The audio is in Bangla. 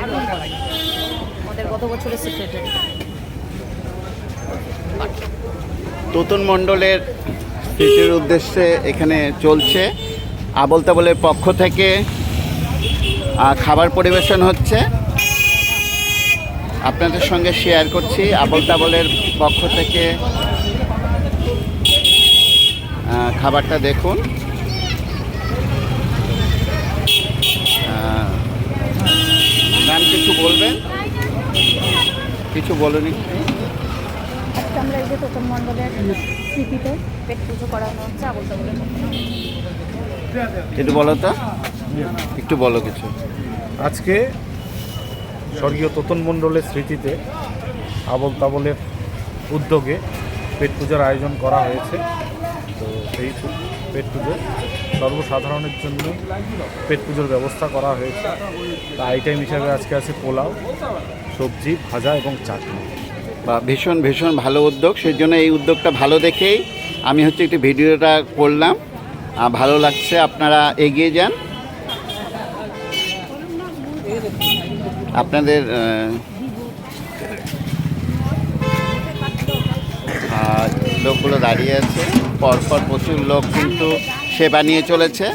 আমাদের সেক্রেটারি তুতুন মণ্ডলের স্মৃতির উদ্দেশ্যে এখানে চলছে। আবল তাবলের পক্ষ থেকে খাবার পরিবেশন হচ্ছে। আপনাদের সঙ্গে শেয়ার করছি। আবল তাবলের পক্ষ থেকে খাবারটা দেখুন। কিছু বলবেন কিছু বলুন? একটু। আজকে আমরা এই যে তোতন মণ্ডলের স্মৃতিতে পেট পুজো করানো হচ্ছে আবল তাবলের একটু বলো তো। একটু বলো কিছু। আজকে স্বর্গীয় তোতন মণ্ডলের স্মৃতিতে আবল তাবলের উদ্যোগে পেট পূজার আয়োজন করা হয়েছে। তো সেই পেট পুজো সর্বসাধারণের জন্য পেট পুজোর ব্যবস্থা করা হয়েছে। তা আইটেম হিসাবে আজকে আছে পোলাও, সবজি, ভাজা এবং চাটনি। বা ভীষণ ভীষণ ভালো উদ্যোগ। সেই জন্য এই উদ্যোগটা ভালো দেখেই আমি হচ্ছে একটি ভিডিওটা করলাম। ভালো লাগছে, আপনারা এগিয়ে যান। আপনাদের লোকগুলো দাঁড়িয়ে আছে। পরপর প্রচুর লোক কিন্তু সে বানিয়ে চলেছে।